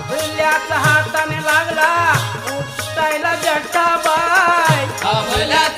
आपल्याच हाताने लागला. उठायला जट्टा बाय. आपल्या